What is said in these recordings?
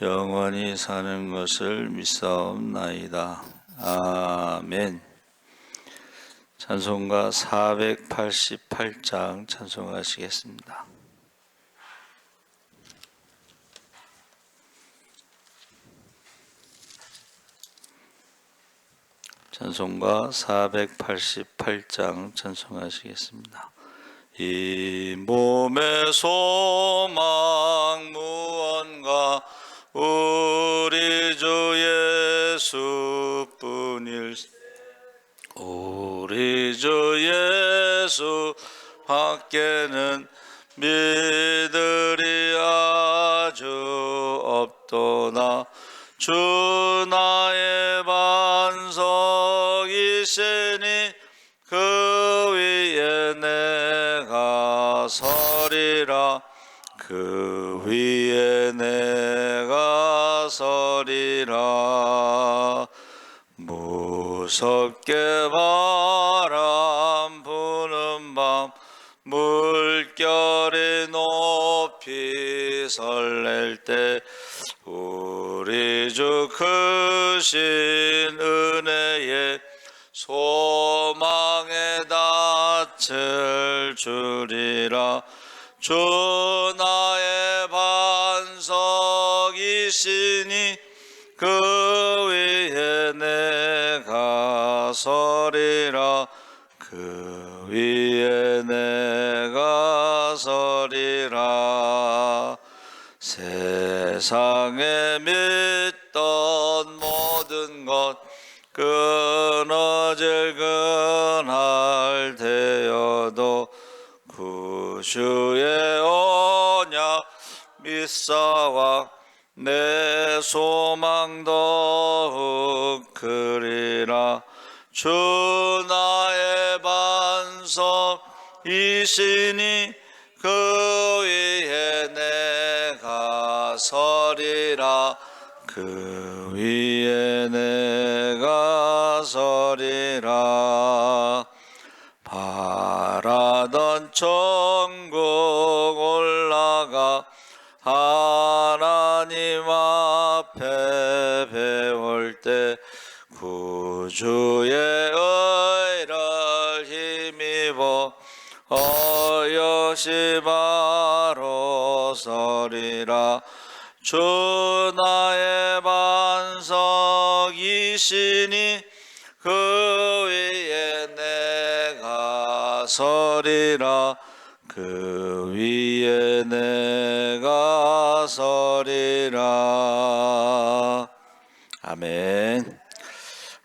영원히 사는 것을 믿사옵나이다. 아멘. 찬송가 488장 찬송하시겠습니다. 찬송가 488장 찬송하시겠습니다. 이 몸의 소망 무언가 우리 주 예수뿐일 우리 주 예수 밖에는 믿으리 아주 없도나 주 나의 반석이시니 무섭게 바람 부는 밤 물결이 높이 설렐 때 우리 주 크신 은혜에 소망에 닿을 줄이라 주 나의 서리라. 그 위에 내가 서리라. 세상에 믿던 모든 것 끊어질 그날 되어도 구주의 언약 믿사와 내 소망 더욱 크리라. 주 이시니 그 위에 내가 서리라. 그 위에 내가 서리라. 바라던 천국 올라가 하나님 앞에 배울 때 구주의 어여시 바로 서리라. 주 나의 반석이시니 그 위에 내가 서리라. 그 위에 내가 서리라. 아멘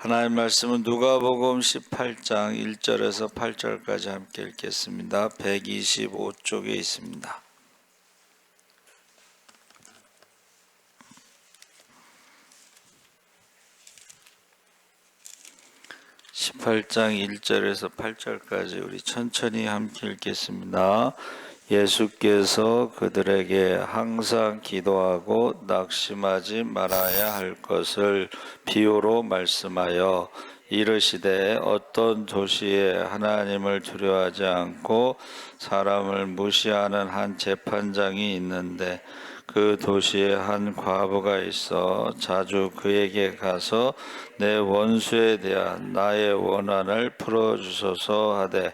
하나님 말씀은 누가복음 18장 1절에서 8절까지 함께 읽겠습니다 125쪽에 있습니다 18장 1절에서 8절까지 우리 천천히 함께 읽겠습니다. 예수께서 그들에게 항상 기도하고 낙심하지 말아야 할 것을 비유로 말씀하여 이르시되 어떤 도시에 하나님을 두려워하지 않고 사람을 무시하는 한 재판장이 있는데 그 도시에 한 과부가 있어 자주 그에게 가서 내 원수에 대한 나의 원한을 풀어 주소서 하되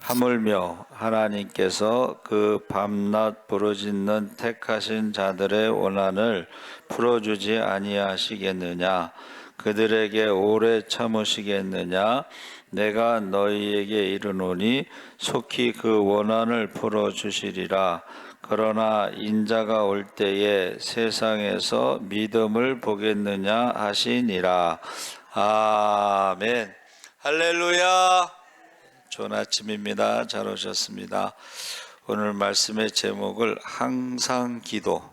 하물며 하나님께서 그 밤낮 부르짖는 택하신 자들의 원한을 풀어주지 아니하시겠느냐? 그들에게 오래 참으시겠느냐? 내가 너희에게 이르노니 속히 그 원한을 풀어 주시리라. 그러나 인자가 올 때에 세상에서 믿음을 보겠느냐 하시니라. 아멘. 할렐루야 좋은 아침입니다. 잘 오셨습니다. 오늘 말씀의 제목을 항상 기도.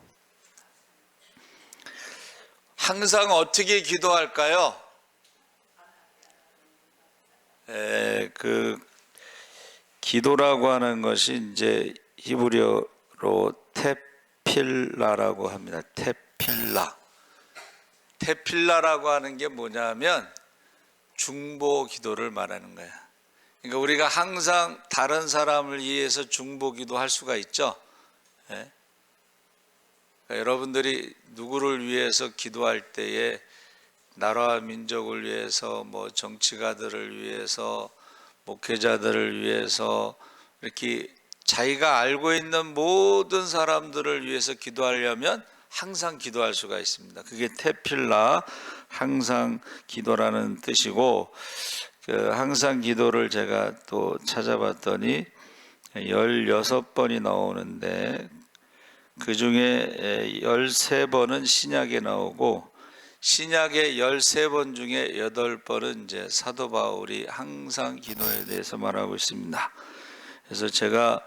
항상 어떻게 기도할까요? 에, 그 기도라고 하는 것이 이제 히브리어로 테필라라고 합니다. 테필라. 테필라라고 하는 게 뭐냐면 중보 기도를 말하는 거야. 그러니까 우리가 항상 다른 사람을 위해서 중보기도 할 수가 있죠. 예? 그러니까 여러분들이 누구를 위해서 기도할 때에 나라와 민족을 위해서 뭐 정치가들을 위해서 목회자들을 위해서 이렇게 자기가 알고 있는 모든 사람들을 위해서 기도하려면 항상 기도할 수가 있습니다. 그게 테필라 항상 기도라는 뜻이고 그 항상 기도를 제가 또 찾아봤더니 16번이 나오는데 그 중에 13번은 신약에 나오고 신약의 13번 중에 8번은 이제 사도 바울이 항상 기도에 대해서 말하고 있습니다. 그래서 제가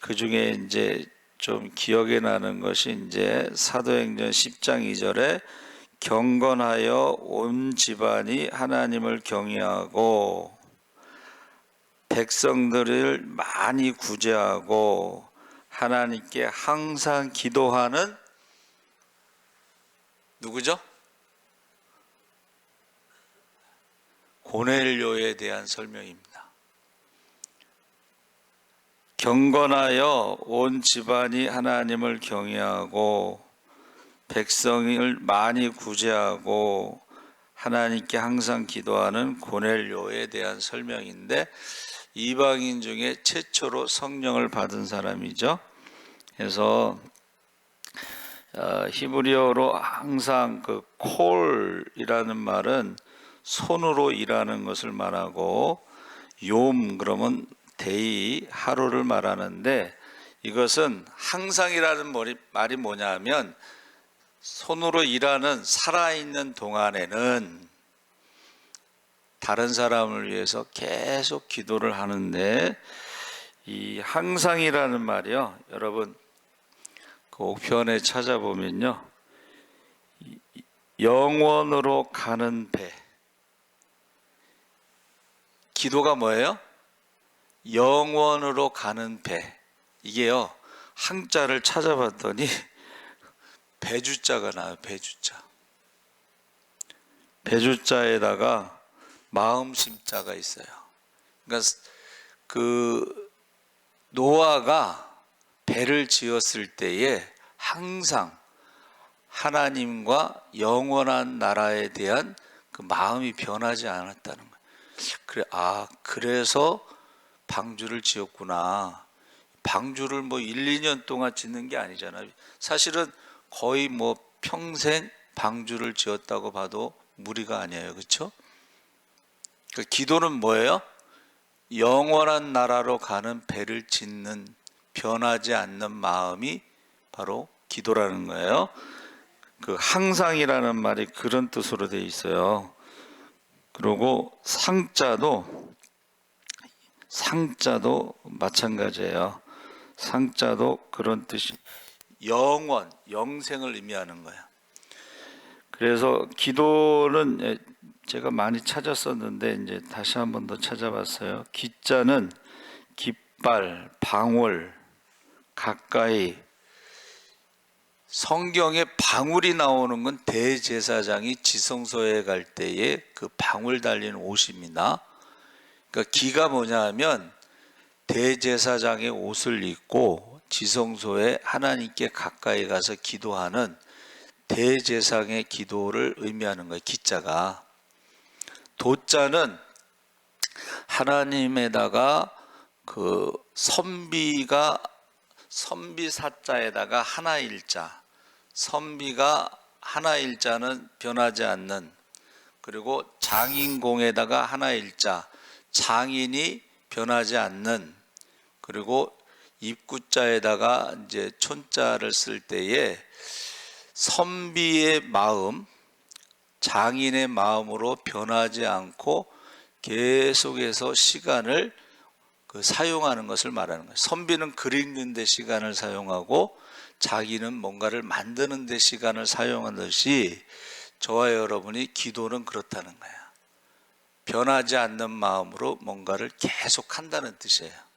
그 중에 이제 좀 기억에 나는 것이 이제 사도행전 10장 2절에 경건하여 온 집안이 하나님을 경외하고 백성들을 많이 구제하고 하나님께 항상 기도하는 누구죠? 고넬료에 대한 설명입니다. 경건하여 온 집안이 하나님을 경외하고 백성을 많이 구제하고 하나님께 항상 기도하는 고넬료에 대한 설명인데 이방인 중에 최초로 성령을 받은 사람이죠. 그래서 어, 히브리어로 항상 그 콜이라는 말은 손으로 일하는 것을 말하고 욤 그러면 데이 하루를 말하는데 이것은 항상이라는 말이 뭐냐면 손으로 일하는 살아있는 동안에는 다른 사람을 위해서 계속 기도를 하는데 이 항상이라는 말이요. 여러분 그 옥편에 찾아보면요. 영원으로 가는 배. 기도가 뭐예요? 영원으로 가는 배. 이게요. 항자를 찾아봤더니 배주자가 나요. 배주자. 배주자에다가 마음심자가 있어요. 그러니까 그 노아가 배를 지었을 때에 항상 하나님과 영원한 나라에 대한 그 마음이 변하지 않았다는 거예요. 그래, 아, 그래서 방주를 지었구나. 방주를 뭐 1, 2년 동안 짓는 게 아니잖아요. 사실은 거의 뭐 평생 방주를 지었다고 봐도 무리가 아니에요. 그렇죠? 그 기도는 뭐예요? 영원한 나라로 가는 배를 짓는 변하지 않는 마음이 바로 기도라는 거예요. 그 항상이라는 말이 그런 뜻으로 되어 있어요. 그리고 상자도 상자도 마찬가지예요. 상자도 그런 뜻이 영원, 영생을 의미하는 거예요. 그래서 기도는 예, 제가 많이 찾았었는데 이제 다시 한 번 더 찾아봤어요. 기자는 깃발, 방울, 가까이 성경에 방울이 나오는 건 대제사장이 지성소에 갈 때에 그 방울 달린 옷입니다. 그러니까 기가 뭐냐 하면 대제사장의 옷을 입고 지성소에 하나님께 가까이 가서 기도하는 대제사장의 기도를 의미하는 거예요. 기자가 도자는 하나님에다가 그 선비가 선비 사자에다가 하나 일자 선비가 하나 일자는 변하지 않는 그리고 장인공에다가 하나 일자 장인이 변하지 않는 그리고 입구자에다가 이제 촌자를 쓸 때에 선비의 마음 장인의 마음으로 변하지 않고 계속해서 시간을 그 사용하는 것을 말하는 거예요. 선비는 글 읽는 데 시간을 사용하고 자기는 뭔가를 만드는 데 시간을 사용하듯이 저와 여러분이 기도는 그렇다는 거야. 변하지 않는 마음으로 뭔가를 계속 한다는 뜻이에요.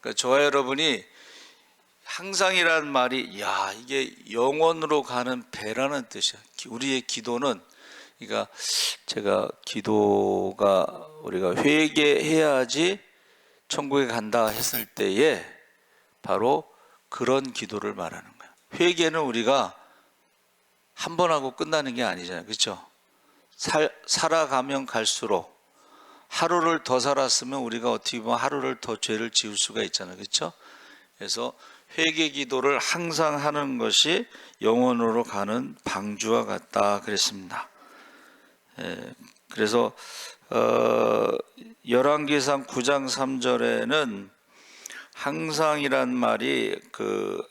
그러니까 저와 여러분이 항상이란 말이 야 이게 영원으로 가는 배라는 뜻이야. 기- 우리의 기도는 그러니까 제가 기도가 우리가 회개해야지 천국에 간다 했을 때에 바로 그런 기도를 말하는 거야. 회개는 우리가 한 번 하고 끝나는 게 아니잖아요. 그렇죠? 살, 살아가면 갈수록 하루를 더 살았으면 우리가 어떻게 보면 하루를 더 죄를 지을 수가 있잖아요. 그렇죠? 그래서 회개 기도를 항상 하는 것이 영원으로 가는 방주와 같다 그랬습니다. 예, 그래서 어, 열왕기상 9장 3절에는 항상이란 말이 그,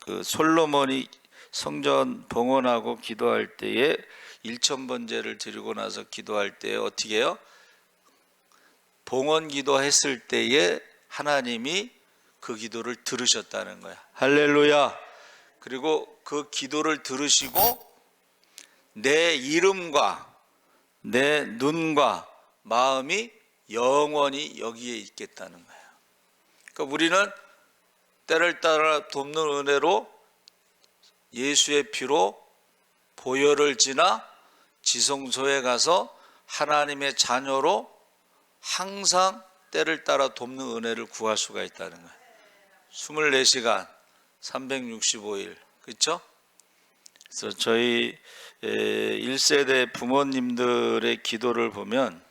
그 솔로몬이 성전 봉헌하고 기도할 때에 일천 번제를 드리고 나서 기도할 때에 어떻게 해요? 봉헌 기도했을 때에 하나님이 그 기도를 들으셨다는 거야. 할렐루야. 그리고 그 기도를 들으시고 내 이름과 내 눈과 마음이 영원히 여기에 있겠다는 거예요. 그러니까 우리는 때를 따라 돕는 은혜로 예수의 피로 보혈을 지나 지성소에 가서 하나님의 자녀로 항상 때를 따라 돕는 은혜를 구할 수가 있다는 거예요. 24시간 365일 그렇죠? 그래서 저희 1세대 부모님들의 기도를 보면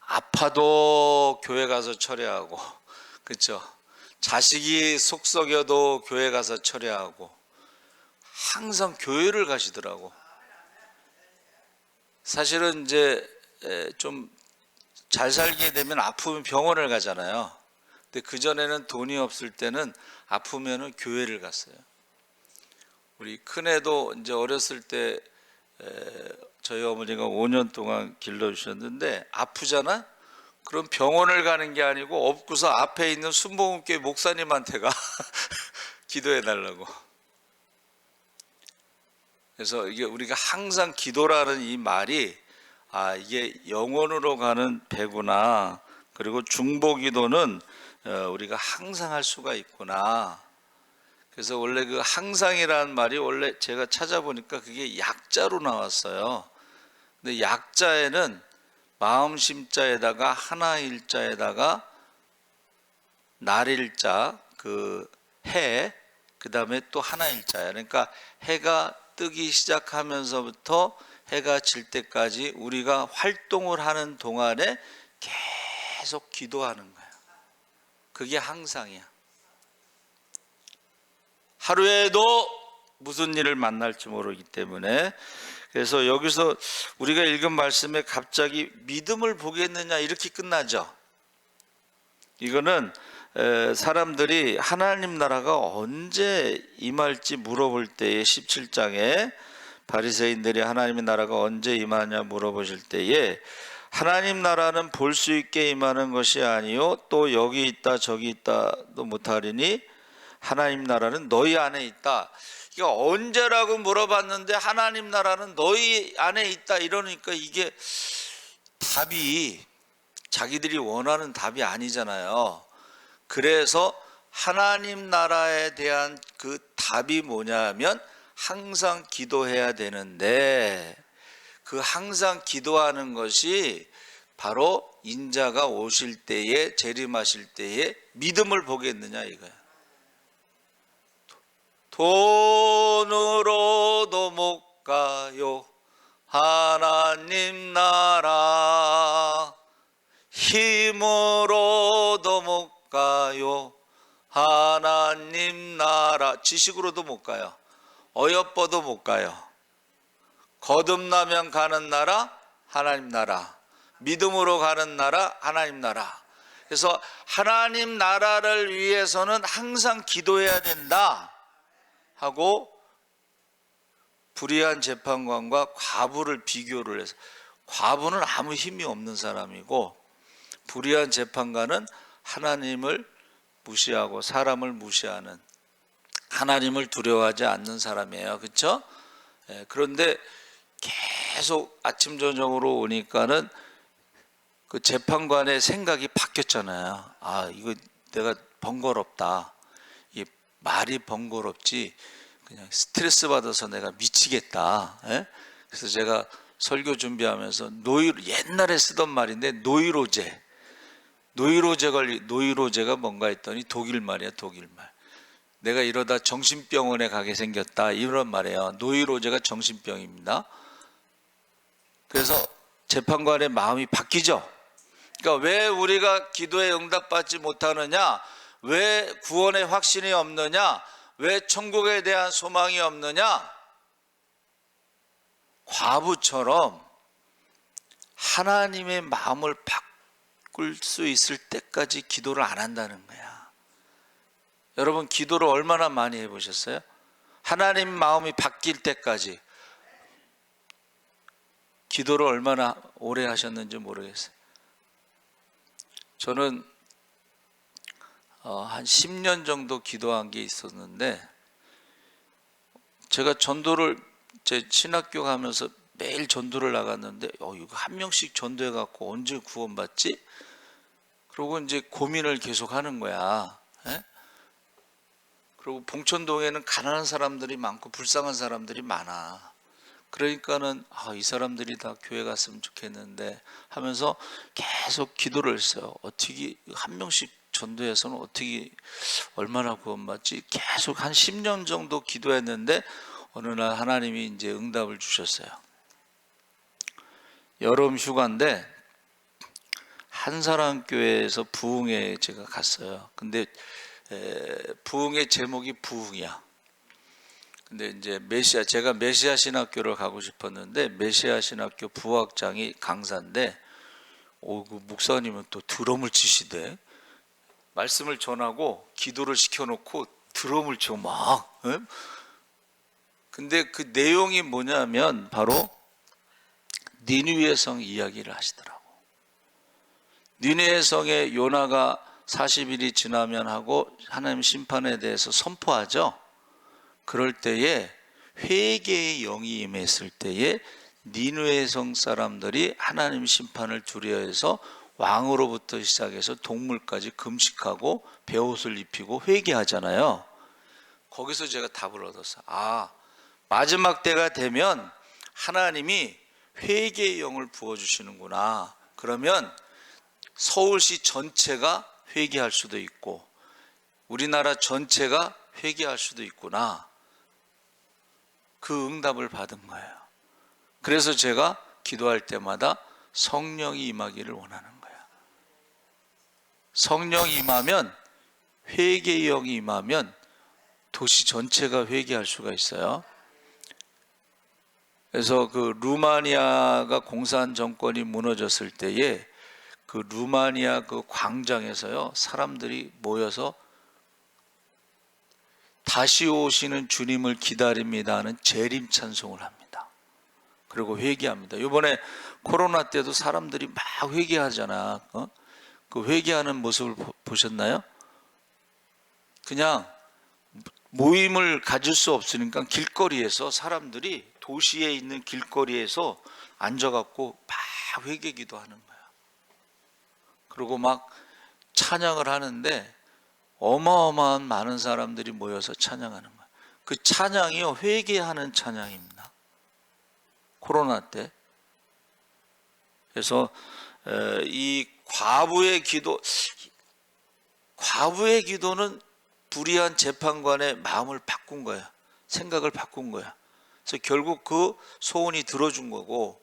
아파도 교회 가서 철회하고 그렇죠? 자식이 속썩여도 교회 가서 철회하고 항상 교회를 가시더라고. 사실은 이제 좀 잘 살게 되면 아프면 병원을 가잖아요. 근데 그 전에는 돈이 없을 때는 아프면은 교회를 갔어요. 우리 큰애도 이제 어렸을 때 에, 저희 어머니가 5년 동안 길러주셨는데 아프잖아? 그럼 병원을 가는 게 아니고 없고서 앞에 있는 순복음교회 목사님한테 가 기도해 달라고. 그래서 이게 우리가 항상 기도라는 이 말이 아 이게 영원으로 가는 배구나 그리고 중보기도는 어, 우리가 항상 할 수가 있구나. 그래서 원래 그 항상이라는 말이 원래 제가 찾아보니까 그게 약자로 나왔어요. 근데 약자에는 마음심자에다가 하나 일자에다가 날일자 그 해 그 다음에 또 하나 일자야. 그러니까 해가 뜨기 시작하면서부터 해가 질 때까지 우리가 활동을 하는 동안에 계속 기도하는 거야. 그게 항상이야. 하루에도 무슨 일을 만날지 모르기 때문에 그래서 여기서 우리가 읽은 말씀에 갑자기 믿음을 보겠느냐 이렇게 끝나죠. 이거는 에, 사람들이 하나님 나라가 언제 임할지 물어볼 때에 17장에 바리새인들이 하나님의 나라가 언제 임하냐 물어보실 때에 하나님 나라는 볼 수 있게 임하는 것이 아니요 또 여기 있다 저기 있다도 못하리니 하나님 나라는 너희 안에 있다. 이게 언제라고 물어봤는데 하나님 나라는 너희 안에 있다 이러니까 이게 답이 자기들이 원하는 답이 아니잖아요. 그래서 하나님 나라에 대한 그 답이 뭐냐면 항상 기도해야 되는데 그 항상 기도하는 것이 바로 인자가 오실 때에 재림하실 때에 믿음을 보겠느냐 이거야. 돈으로도 못 가요. 하나님 나라 나라 지식으로도 못 가요. 어여뻐도 못 가요. 거듭나면 가는 나라 하나님 나라. 믿음으로 가는 나라 하나님 나라. 그래서 하나님 나라를 위해서는 항상 기도해야 된다 하고 불의한 재판관과 과부를 비교를 해서 과부는 아무 힘이 없는 사람이고 불의한 재판관은 하나님을 무시하고 사람을 무시하는 하나님을 두려워하지 않는 사람이에요. 그렇죠? 예, 그런데 계속 아침 저녁으로 오니까는 그 재판관의 생각이 바뀌었잖아요. 아, 이거 내가 번거롭다. 이 말이 번거롭지 그냥 스트레스 받아서 내가 미치겠다. 예? 그래서 제가 설교 준비하면서 노이 옛날에 쓰던 말인데 노이로제 노이로제 걸리 노이로제가 뭔가 했더니 독일 말이야 독일 말. 내가 이러다 정신병원에 가게 생겼다 이런 말이에요. 노이로제가 정신병입니다. 그래서 재판관의 마음이 바뀌죠. 그러니까 왜 우리가 기도에 응답받지 못하느냐? 왜 구원의 확신이 없느냐? 왜 천국에 대한 소망이 없느냐? 과부처럼 하나님의 마음을 바꿀 수 있을 때까지 기도를 안 한다는 거야. 여러분 기도를 얼마나 많이 해보셨어요? 하나님 마음이 바뀔 때까지 기도를 얼마나 오래 하셨는지 모르겠어요. 저는 어, 한 10년 정도 기도한 게 있었는데 제가 전도를 제 신학교 가면서 매일 전도를 나갔는데 어 이거 한 명씩 전도해 갖고 언제 구원받지? 그러고 이제 고민을 계속 하는 거야. 예? 그리고 봉천동에는 가난한 사람들이 많고 불쌍한 사람들이 많아. 그러니까는 아, 이 사람들이 다 교회 갔으면 좋겠는데 하면서 계속 기도를 했어요. 어떻게 한 명씩 전도해서는 어떻게 얼마나 구원받지? 계속 한 10년 정도 기도했는데 어느 날 하나님이 이제 응답을 주셨어요. 여름 휴가인데 한사람 교회에서 부흥회 제가 갔어요. 근데 에, 부흥의 제목이 부흥이야. 근데 이제 메시아 제가 메시아 신학교를 가고 싶었는데 메시아 신학교 부학장이 강사인데 오그 목사님은 또 드럼을 치시대. 말씀을 전하고 기도를 시켜놓고 드럼을 치고 막. 예? 근데 그 내용이 뭐냐면 바로 니누의 성 이야기를 하시더라고. 니누의 성에 요나가 40일이 지나면 하고 하나님 심판에 대해서 선포하죠. 그럴 때에 회개의 영이 임했을 때에 니누의 성 사람들이 하나님 심판을 두려워해서 왕으로부터 시작해서 동물까지 금식하고 베옷을 입히고 회개하잖아요. 거기서 제가 답을 얻었어요. 아, 마지막 때가 되면 하나님이 회개의 영을 부어주시는구나. 그러면 서울시 전체가 회개할 수도 있고, 우리나라 전체가 회개할 수도 있구나. 그 응답을 받은 거예요. 그래서 제가 기도할 때마다 성령이 임하기를 원하는 거야. 성령이 임하면 회개의 영이 임하면 도시 전체가 회개할 수가 있어요. 그래서 그 루마니아가 공산 정권이 무너졌을 때에 그 루마니아 그 광장에서요 사람들이 모여서 다시 오시는 주님을 기다립니다 하는 재림 찬송을 합니다. 그리고 회개합니다. 이번에 코로나 때도 사람들이 막 회개하잖아. 어? 그 회개하는 모습을 보- 보셨나요? 그냥 모임을 가질 수 없으니까 길거리에서 사람들이 도시에 있는 길거리에서 앉아갖고 막 회개기도 하는 거야. 그리고 막 찬양을 하는데 어마어마한 많은 사람들이 모여서 찬양하는 거예요. 그 찬양이요 회개하는 찬양입니다. 코로나 때. 그래서 에, 이 과부의 기도 과부의 기도는 불의한 재판관의 마음을 바꾼 거야. 생각을 바꾼 거야. 그래서 결국 그 소원이 들어준 거고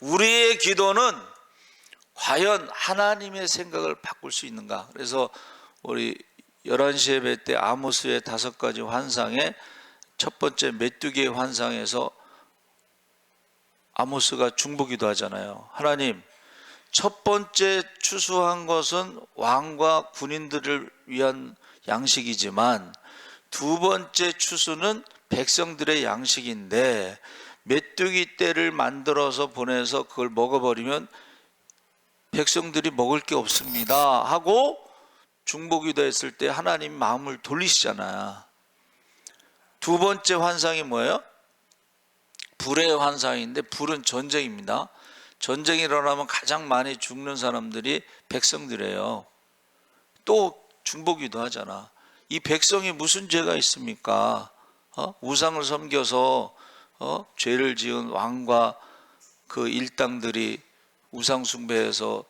우리의 기도는 과연 하나님의 생각을 바꿀 수 있는가? 그래서 우리 11시 예배 때 아모스의 다섯 가지 환상의 첫 번째 메뚜기의 환상에서 아모스가 중보기도 하잖아요. 하나님, 첫 번째 추수한 것은 왕과 군인들을 위한 양식이지만 두 번째 추수는 백성들의 양식인데 메뚜기 떼를 만들어서 보내서 그걸 먹어버리면 백성들이 먹을 게 없습니다 하고 중보기도 했을 때 하나님 마음을 돌리시잖아요. 두 번째 환상이 뭐예요? 불의 환상인데 불은 전쟁입니다. 전쟁이 일어나면 가장 많이 죽는 사람들이 백성들이에요. 또 중보기도 하잖아. 이 백성이 무슨 죄가 있습니까? 어? 우상을 섬겨서 어? 죄를 지은 왕과 그 일당들이 우상 숭배해서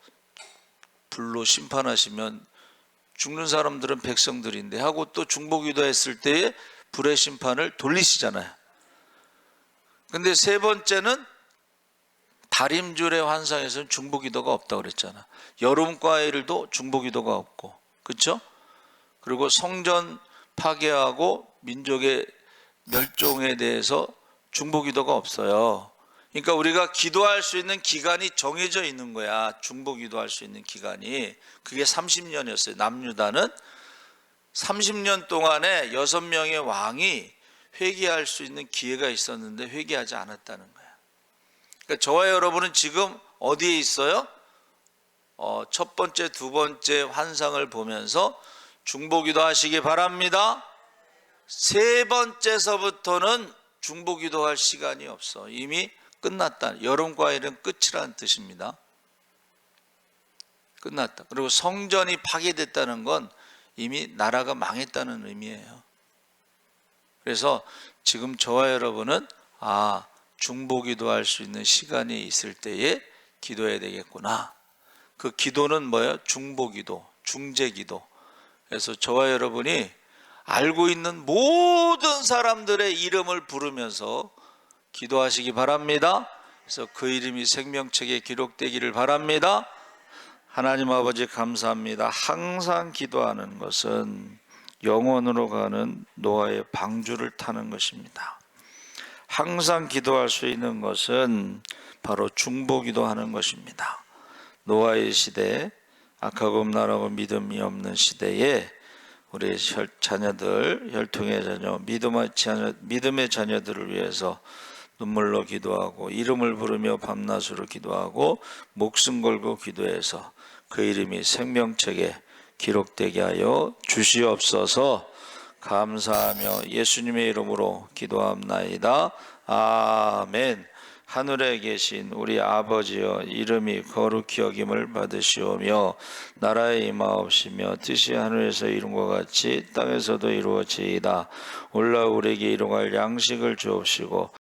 불로 심판하시면 죽는 사람들은 백성들인데 하고 또 중보기도 했을 때에 불의 심판을 돌리시잖아요. 근데 세 번째는 다림줄의 환상에서는 중보기도가 없다고 그랬잖아. 여름과일도 중보기도가 없고, 그렇죠? 그리고 성전 파괴하고 민족의 멸종에 대해서 중보기도가 없어요. 그러니까 우리가 기도할 수 있는 기간이 정해져 있는 거야. 중보 기도할 수 있는 기간이 그게 30년이었어요. 남유다는 30년 동안에 여섯 명의 왕이 회개할 수 있는 기회가 있었는데 회개하지 않았다는 거야. 그러니까 저와 여러분은 지금 어디에 있어요? 어, 첫 번째, 두 번째 환상을 보면서 중보기도 하시기 바랍니다. 세 번째서부터는 중보기도 할 시간이 없어. 이미 끝났다. 여름과일은 끝이라는 뜻입니다. 끝났다. 그리고 성전이 파괴됐다는 건 이미 나라가 망했다는 의미예요. 그래서 지금 저와 여러분은 아, 중보 기도 할 수 있는 시간이 있을 때에 기도해야 되겠구나. 그 기도는 뭐예요? 중보 기도, 중재 기도. 그래서 저와 여러분이 알고 있는 모든 사람들의 이름을 부르면서 기도하시기 바랍니다. 그래서 그 이름이 생명책에 기록되기를 바랍니다. 하나님 아버지 감사합니다. 항상 기도하는 것은 영원으로 가는 노아의 방주를 타는 것입니다. 항상 기도할 수 있는 것은 바로 중보 기도 하는 것입니다. 노아의 시대, 악하고 음란하고 믿음이 없는 시대에 우리 혈- 자녀들, 혈통의 자녀, 믿음의 자녀, 믿음의 자녀들을 위해서 눈물로 기도하고 이름을 부르며 밤낮으로 기도하고 목숨 걸고 기도해서 그 이름이 생명책에 기록되게 하여 주시옵소서 감사하며 예수님의 이름으로 기도합나이다. 아멘. 하늘에 계신 우리 아버지여 이름이 거룩히 여김을 받으시오며 나라의 임하옵시며 뜻이 하늘에서 이룬 것 같이 땅에서도 이루어지이다. 올라 우리에게 일용할 양식을 주옵시고